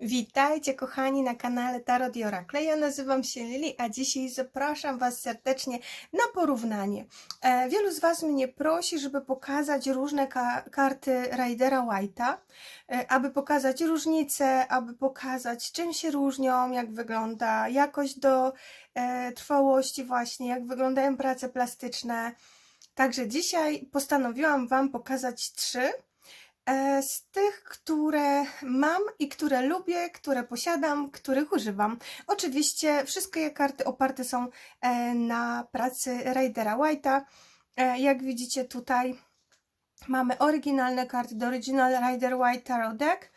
Witajcie kochani na kanale Tarot i Orakle. Ja nazywam się Lili, a dzisiaj zapraszam Was serdecznie na porównanie. E, wielu z Was mnie prosi, żeby pokazać różne ka karty Ridera White'a, e, aby pokazać różnice, aby pokazać czym się różnią, jak wygląda jakość do e, trwałości właśnie, jak wyglądają prace plastyczne. Także dzisiaj postanowiłam Wam pokazać trzy z tych, które mam i które lubię, które posiadam, których używam. Oczywiście wszystkie karty oparte są e, na pracy Raidera White'a. E, Jak widzicie tutaj mamy oryginalne karty do Original Rider White Tarot Deck.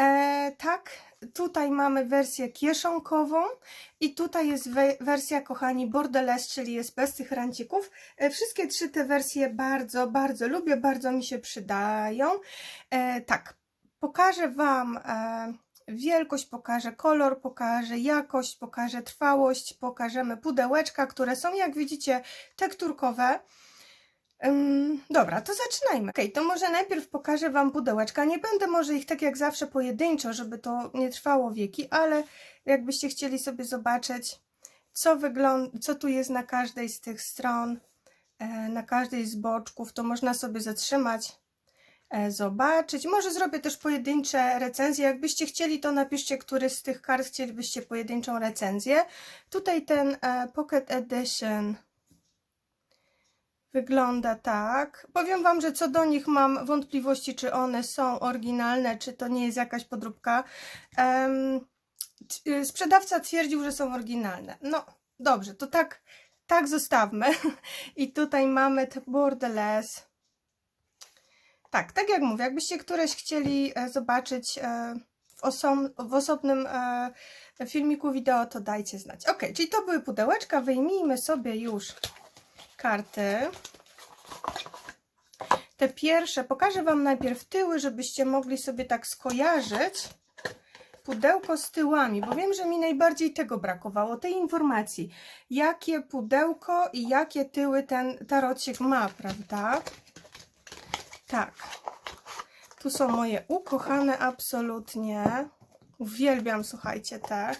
E, tak, tutaj mamy wersję kieszonkową i tutaj jest we, wersja, kochani, borderless, czyli jest bez tych rancików. E, wszystkie trzy te wersje bardzo, bardzo lubię, bardzo mi się przydają. E, tak, pokażę Wam e, wielkość, pokażę kolor, pokażę jakość, pokażę trwałość, pokażemy pudełeczka, które są, jak widzicie, tekturkowe. Dobra, to zaczynajmy. Ok, to może najpierw pokażę Wam pudełeczka. Nie będę może ich tak jak zawsze pojedynczo, żeby to nie trwało wieki, ale jakbyście chcieli sobie zobaczyć, co, wygląda, co tu jest na każdej z tych stron, e, na każdej z boczków, to można sobie zatrzymać, e, zobaczyć. Może zrobię też pojedyncze recenzje. Jakbyście chcieli, to napiszcie, który z tych kart chcielibyście pojedynczą recenzję. Tutaj ten e, Pocket Edition wygląda tak. Powiem Wam, że co do nich mam wątpliwości, czy one są oryginalne, czy to nie jest jakaś podróbka. T- sprzedawca twierdził, że są oryginalne. No dobrze, to tak, tak zostawmy. I tutaj mamy te borderless. Tak, tak jak mówię, jakbyście któreś chcieli e, zobaczyć e, w, w osobnym e, filmiku wideo, to dajcie znać. Ok, czyli to były pudełeczka, wyjmijmy sobie już karty. Te pierwsze, pokażę Wam najpierw tyły, żebyście mogli sobie tak skojarzyć pudełko z tyłami, bo wiem, że mi najbardziej tego brakowało, tej informacji, jakie pudełko i jakie tyły ten tarocik ma, prawda? Tak. Tu są moje ukochane absolutnie. Uwielbiam, słuchajcie, te.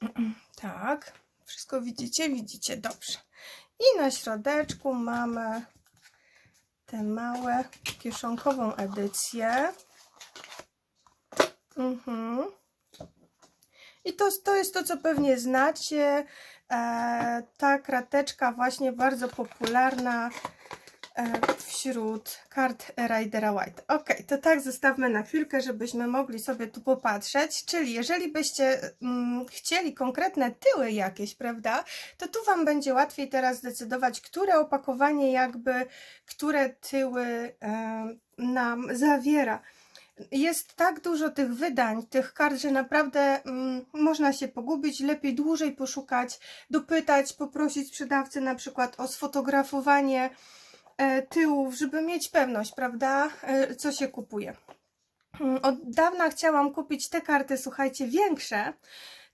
Tak. Wszystko widzicie? Widzicie, dobrze. I na środeczku mamy tę małe kieszonkową edycję. Mhm. I to, to jest to, co pewnie znacie. E, ta krateczka właśnie bardzo popularna wśród kart Ridera White. Ok, to tak zostawmy na chwilkę, żebyśmy mogli sobie tu popatrzeć. Czyli jeżeli byście mm, chcieli konkretne tyły jakieś, prawda, to tu Wam będzie łatwiej teraz zdecydować, które opakowanie jakby, które tyły e, nam zawiera. Jest tak dużo tych wydań, tych kart, że naprawdę mm, można się pogubić, lepiej dłużej poszukać, dopytać, poprosić sprzedawcę na przykład o sfotografowanie e, tyłów, żeby mieć pewność, prawda, e, co się kupuje. Mm, Od dawna chciałam kupić te karty, słuchajcie, większe,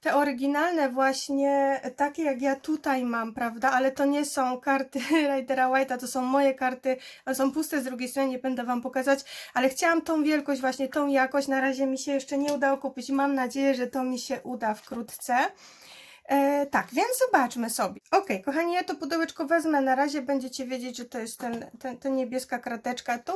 te oryginalne właśnie, takie jak ja tutaj mam, prawda, ale to nie są karty Ridera White'a, to są moje karty, one są puste z drugiej strony, nie będę Wam pokazać, ale chciałam tą wielkość, właśnie tą jakość, na razie mi się jeszcze nie udało kupić, mam nadzieję, że to mi się uda wkrótce. E, tak, więc zobaczmy sobie. Ok, kochani, ja to pudełeczko wezmę. Na razie będziecie wiedzieć, że to jest ten, ten, ten niebieska krateczka tu.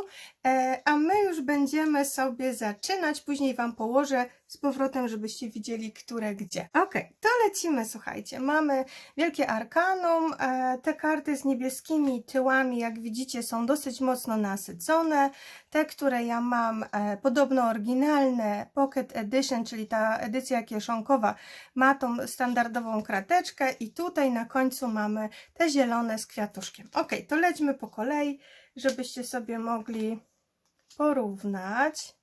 E, a my już będziemy sobie zaczynać. Później Wam położę z powrotem, żebyście widzieli, które gdzie. Ok, to lecimy, słuchajcie. Mamy Wielkie Arkanum. E, te karty z niebieskimi tyłami, jak widzicie, są dosyć mocno nasycone. Te, które ja mam, e, podobno oryginalne, Pocket Edition, czyli ta edycja kieszonkowa, ma tą standardową krateczkę i tutaj na końcu mamy te zielone z kwiatuszkiem. Ok, to lećmy po kolei, żebyście sobie mogli porównać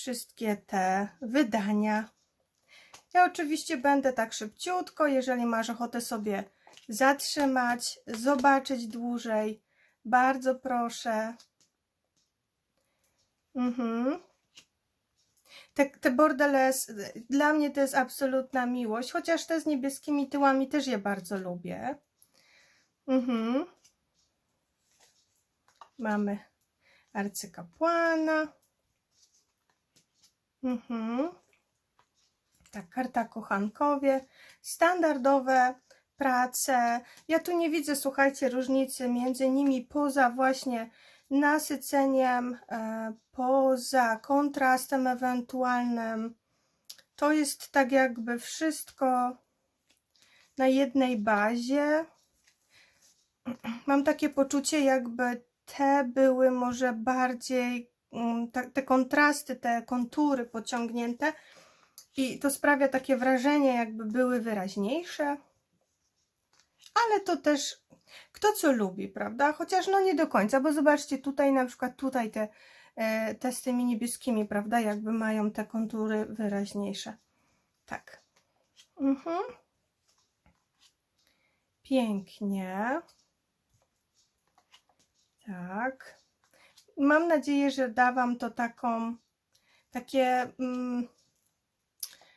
wszystkie te wydania. Ja oczywiście będę tak szybciutko, jeżeli masz ochotę sobie zatrzymać, zobaczyć dłużej, bardzo proszę. Mhm. Te, te borderless, dla mnie to jest absolutna miłość, chociaż te z niebieskimi tyłami też je bardzo lubię. Mhm. Mamy arcykapłana. Mhm. Tak, karta kochankowie, standardowe prace. Ja tu nie widzę, słuchajcie, różnicy między nimi poza właśnie nasyceniem, e, poza kontrastem ewentualnym. To jest tak jakby wszystko na jednej bazie. Mam takie poczucie, jakby te były może bardziej te kontrasty, te kontury pociągnięte i to sprawia takie wrażenie, jakby były wyraźniejsze. Ale to też kto co lubi, prawda? Chociaż no nie do końca, bo zobaczcie tutaj na przykład tutaj te, e, te z tymi niebieskimi, prawda? Jakby mają te kontury wyraźniejsze. Tak. Mhm. Pięknie. Tak. Mam nadzieję, że da Wam to taką, takie mm,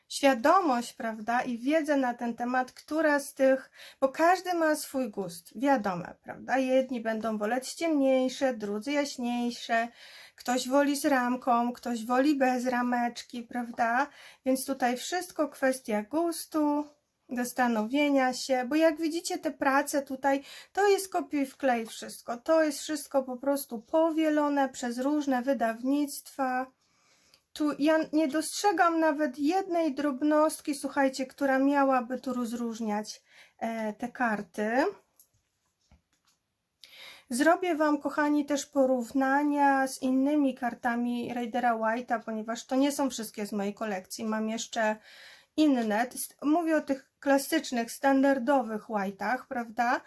świadomość, prawda, i wiedzę na ten temat, która z tych, bo każdy ma swój gust, wiadome, prawda? Jedni będą woleć ciemniejsze, drudzy jaśniejsze, ktoś woli z ramką, ktoś woli bez rameczki, prawda? Więc tutaj wszystko kwestia gustu, zastanowienia się, bo jak widzicie te prace tutaj, to jest kopiuj wklej wszystko, to jest wszystko po prostu powielone przez różne wydawnictwa. Tu ja nie dostrzegam nawet jednej drobnostki, słuchajcie, która miałaby tu rozróżniać e, te karty. Zrobię Wam, kochani, też porównania z innymi kartami Raidera White'a, ponieważ to nie są wszystkie z mojej kolekcji. Mam jeszcze inne. Mówię o tych klasycznych, standardowych White'ach, prawda?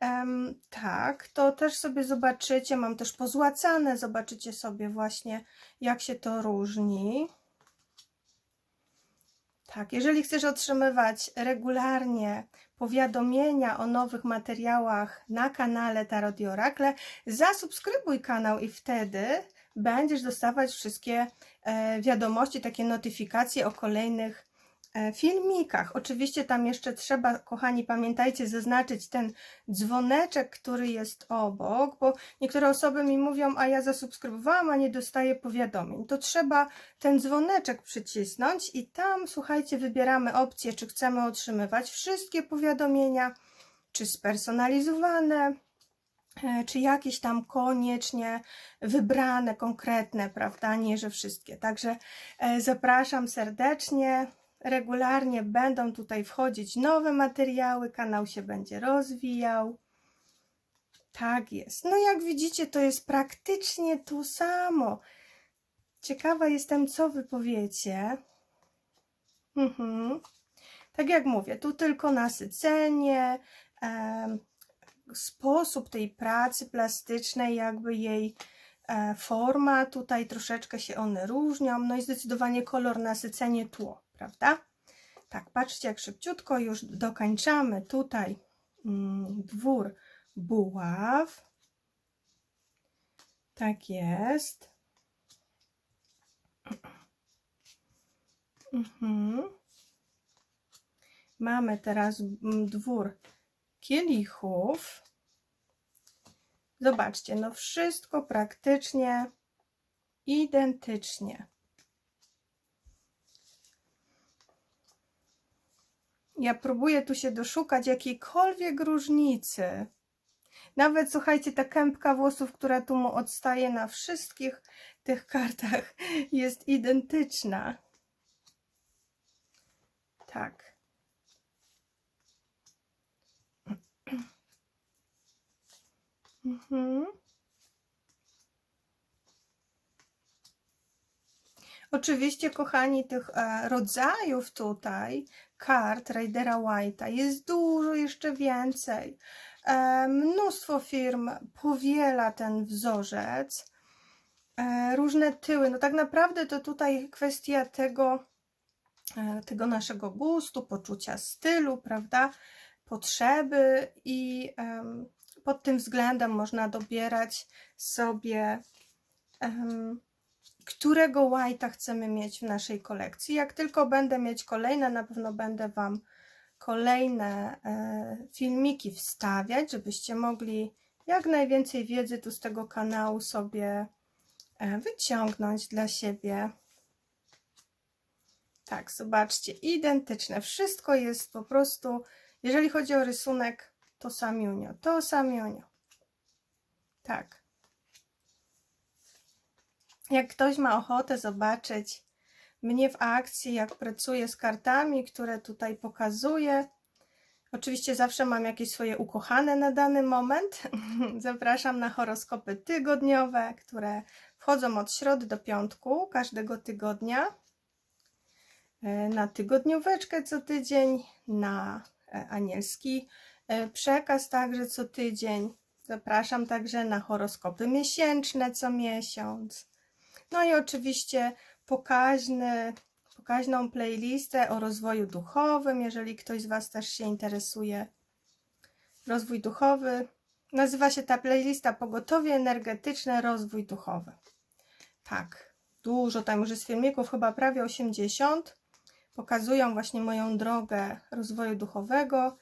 Em, tak, to też sobie zobaczycie. Mam też pozłacane, zobaczycie sobie właśnie, jak się to różni. Tak, jeżeli chcesz otrzymywać regularnie powiadomienia o nowych materiałach na kanale Tarot i Orakle, zasubskrybuj kanał i wtedy będziesz dostawać wszystkie e, wiadomości, takie notyfikacje o kolejnych filmikach. Oczywiście tam jeszcze trzeba, kochani, pamiętajcie, zaznaczyć ten dzwoneczek, który jest obok, bo niektóre osoby mi mówią, a ja zasubskrybowałam, a nie dostaję powiadomień. To trzeba ten dzwoneczek przycisnąć i tam, słuchajcie, wybieramy opcję, czy chcemy otrzymywać wszystkie powiadomienia, czy spersonalizowane, e, czy jakieś tam koniecznie wybrane, konkretne, prawda? Nie, że wszystkie. Także e, zapraszam serdecznie. Regularnie będą tutaj wchodzić nowe materiały, kanał się będzie rozwijał. Tak jest. No jak widzicie, to jest praktycznie to samo. Ciekawa jestem, co wy powiecie. Mhm. Tak jak mówię, tu tylko nasycenie, em, sposób tej pracy plastycznej, jakby jej e, forma, tutaj troszeczkę się one różnią, no i zdecydowanie kolor, nasycenie, tło, prawda? Tak, patrzcie jak szybciutko już dokańczamy tutaj mm, dwór buław. Tak jest. Mhm. Mamy teraz mm, dwór kielichów. Zobaczcie, no wszystko praktycznie identycznie. Ja próbuję tu się doszukać jakiejkolwiek różnicy. Nawet słuchajcie, ta kępka włosów, która tu mu odstaje na wszystkich tych kartach, jest identyczna. Tak. Mhm. Oczywiście, kochani, tych e, rodzajów tutaj kart Raidera White'a jest dużo jeszcze więcej. E, mnóstwo firm powiela ten wzorzec. E, różne tyły. No tak naprawdę to tutaj kwestia tego, tego naszego gustu, poczucia stylu, prawda? Potrzeby i pod tym względem można dobierać sobie em, którego white'a chcemy mieć w naszej kolekcji. Jak tylko będę mieć kolejne, na pewno będę Wam kolejne e, filmiki wstawiać, żebyście mogli jak najwięcej wiedzy tu z tego kanału sobie e, wyciągnąć dla siebie. Tak, zobaczcie, identyczne. Wszystko jest po prostu, jeżeli chodzi o rysunek, to samiunio, to samiunio. Tak. Jak ktoś ma ochotę zobaczyć mnie w akcji, jak pracuję z kartami, które tutaj pokazuję, Oczywiście zawsze mam jakieś swoje ukochane na dany moment. Zapraszam na horoskopy tygodniowe, które wchodzą od środy do piątku każdego tygodnia. E, Na tygodnióweczkę co tydzień, na e, anielski e, przekaz także co tydzień. Zapraszam także na horoskopy miesięczne co miesiąc. No i oczywiście pokaźny pokaźną playlistę o rozwoju duchowym, jeżeli ktoś z Was też się interesuje. Rozwój duchowy. Nazywa się ta playlista Pogotowie Energetyczne Rozwój Duchowy. Tak, dużo tam już jest filmików, chyba prawie 80. Pokazują właśnie moją drogę rozwoju duchowego,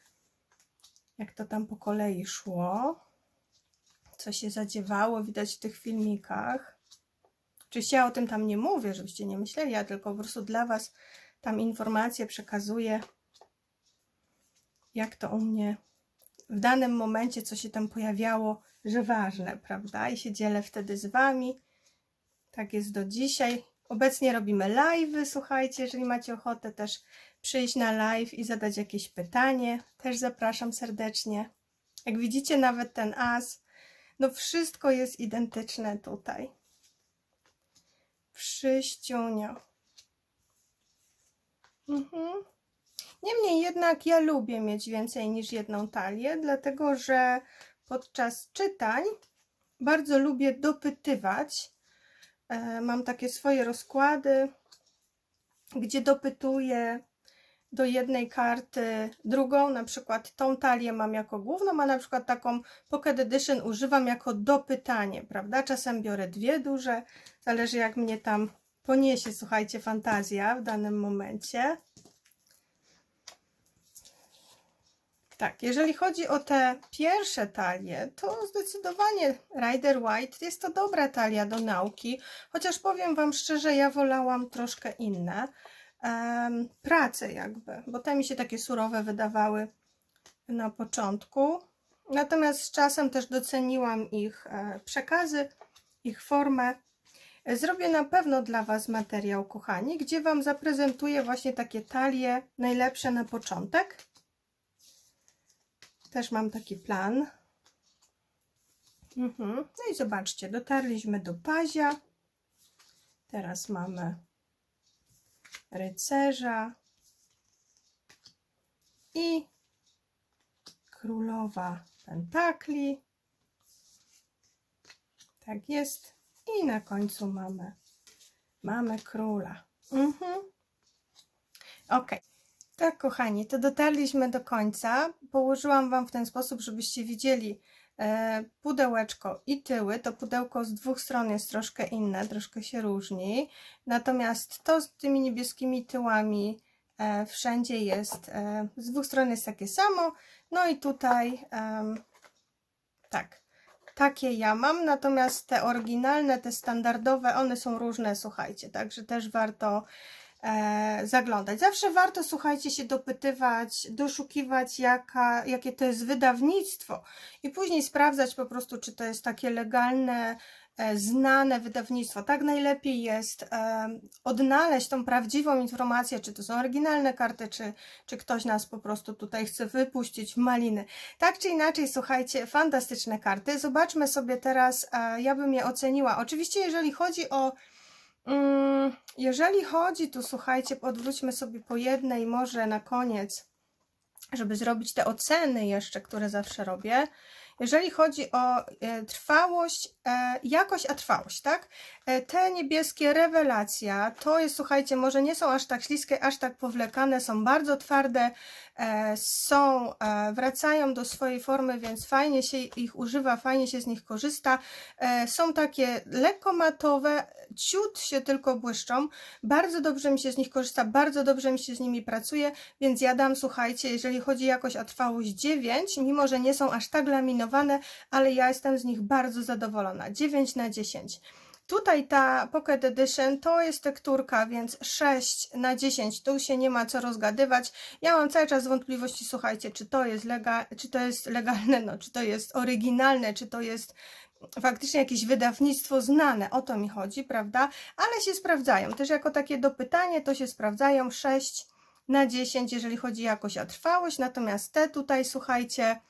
jak to tam po kolei szło, co się zadziewało, widać w tych filmikach. Oczywiście ja o tym tam nie mówię, żebyście nie myśleli, ja tylko po prostu dla Was tam informacje przekazuję, jak to u mnie w danym momencie, co się tam pojawiało, że ważne, prawda? I się dzielę wtedy z Wami. Tak jest do dzisiaj. Obecnie robimy live'y, słuchajcie, jeżeli macie ochotę też przyjść na live i zadać jakieś pytanie, też zapraszam serdecznie. Jak widzicie, nawet ten as, no wszystko jest identyczne tutaj. Wszyściunio. Mhm. Niemniej jednak ja lubię mieć więcej niż jedną talię, dlatego że podczas czytań bardzo lubię dopytywać. E, Mam takie swoje rozkłady, gdzie dopytuję do jednej karty drugą, na przykład tą talię mam jako główną, a na przykład taką Pocket Edition używam jako dopytanie, prawda? Czasem biorę dwie duże, zależy jak mnie tam poniesie, słuchajcie, fantazja w danym momencie. Tak, jeżeli chodzi o te pierwsze talie, to zdecydowanie Rider White jest to dobra talia do nauki, chociaż powiem Wam szczerze, ja wolałam troszkę inne prace jakby, bo te mi się takie surowe wydawały na początku. Natomiast z czasem też doceniłam ich e, przekazy, ich formę. Zrobię na pewno dla Was materiał, kochani, gdzie Wam zaprezentuję właśnie takie talie najlepsze na początek. Też mam taki plan. Mhm. No i zobaczcie, dotarliśmy do pazia. Teraz mamy rycerza i królowa pentakli. Tak jest. I na końcu mamy, mamy króla. Mhm. Ok. Tak, kochani, to dotarliśmy do końca. Położyłam Wam w ten sposób, żebyście widzieli pudełeczko i tyły. To pudełko z dwóch stron jest troszkę inne, troszkę się różni. Natomiast to z tymi niebieskimi tyłami e, wszędzie jest, e, z dwóch stron jest takie samo. No i tutaj tak, takie ja mam, natomiast te oryginalne, te standardowe, one są różne, słuchajcie, także też warto e, zaglądać. Zawsze warto, słuchajcie, się dopytywać, doszukiwać, jaka, jakie to jest wydawnictwo i później sprawdzać po prostu, czy to jest takie legalne, e, znane wydawnictwo. Tak najlepiej jest e, odnaleźć tą prawdziwą informację, czy to są oryginalne karty, czy, czy ktoś nas po prostu tutaj chce wypuścić w maliny. Tak czy inaczej, słuchajcie, fantastyczne karty. Zobaczmy sobie teraz, e, ja bym je oceniła. Oczywiście, jeżeli chodzi o Jeżeli chodzi, tu słuchajcie, odwróćmy sobie po jednej, może na koniec, żeby zrobić te oceny jeszcze, które zawsze robię. Jeżeli chodzi o e, trwałość, e, jakość, a trwałość, tak? E, te niebieskie rewelacja, to jest, słuchajcie, może nie są aż tak śliskie, aż tak powlekane, są bardzo twarde, są, wracają do swojej formy, więc fajnie się ich używa, fajnie się z nich korzysta. Są takie lekko matowe, ciut się tylko błyszczą, bardzo dobrze mi się z nich korzysta, bardzo dobrze mi się z nimi pracuje, więc ja dam, słuchajcie, jeżeli chodzi o jakość, a trwałość 9, mimo że nie są aż tak laminowane, ale ja jestem z nich bardzo zadowolona. 9 na 10. Tutaj ta Pocket Edition to jest tekturka, więc 6 na 10, tu się nie ma co rozgadywać. Ja mam cały czas wątpliwości, słuchajcie, czy to jest, lega, czy to jest legalne, no, czy to jest oryginalne, czy to jest faktycznie jakieś wydawnictwo znane, o to mi chodzi, prawda? Ale się sprawdzają. Też jako takie dopytanie to się sprawdzają 6 na 10, jeżeli chodzi o jakość, a trwałość. Natomiast te tutaj, słuchajcie,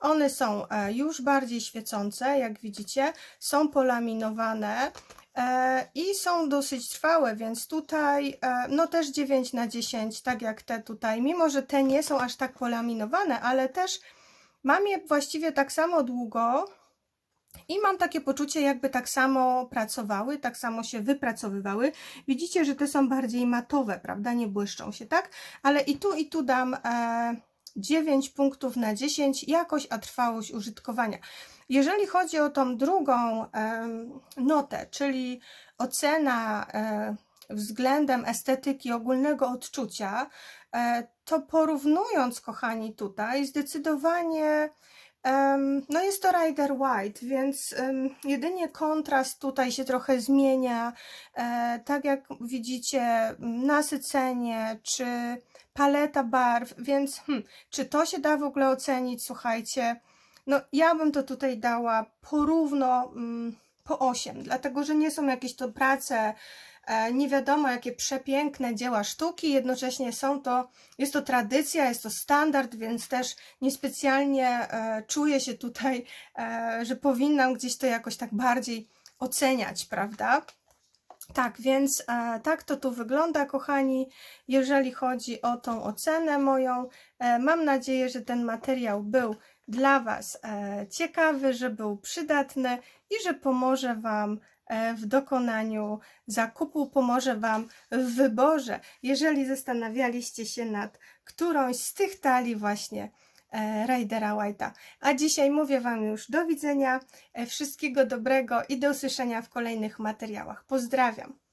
one są e, już bardziej świecące, jak widzicie, są polaminowane e, i są dosyć trwałe, więc tutaj e, no też 9 na 10, tak jak te tutaj, mimo że te nie są aż tak polaminowane, ale też mam je właściwie tak samo długo, i mam takie poczucie, jakby tak samo pracowały, tak samo się wypracowywały. Widzicie, że te są bardziej matowe, prawda? Nie błyszczą się, tak? Ale i tu, i tu dam e, 9 punktów na 10, jakość, a trwałość użytkowania. Jeżeli chodzi o tą drugą notę, czyli ocena e, względem estetyki ogólnego odczucia, e, to porównując, kochani, tutaj zdecydowanie No jest to Rider White, więc jedynie kontrast tutaj się trochę zmienia. E, tak jak widzicie, nasycenie czy paleta barw, więc hmm, czy to się da w ogóle ocenić? Słuchajcie, no ja bym to tutaj dała porówno mm, po 8, dlatego że nie są jakieś to prace nie wiadomo jakie przepiękne dzieła sztuki, jednocześnie są to, jest to tradycja, jest to standard, więc też niespecjalnie e, czuję się tutaj, e, że powinnam gdzieś to jakoś tak bardziej oceniać, prawda? Tak, więc e, tak to tu wygląda, kochani, jeżeli chodzi o tą ocenę moją. E, mam nadzieję, że ten materiał był dla Was e, ciekawy, że był przydatny i że pomoże Wam e, w dokonaniu zakupu, pomoże Wam w wyborze, jeżeli zastanawialiście się nad którąś z tych talii właśnie e, Raidera White'a. A dzisiaj mówię Wam już do widzenia, e, wszystkiego dobrego i do usłyszenia w kolejnych materiałach. Pozdrawiam.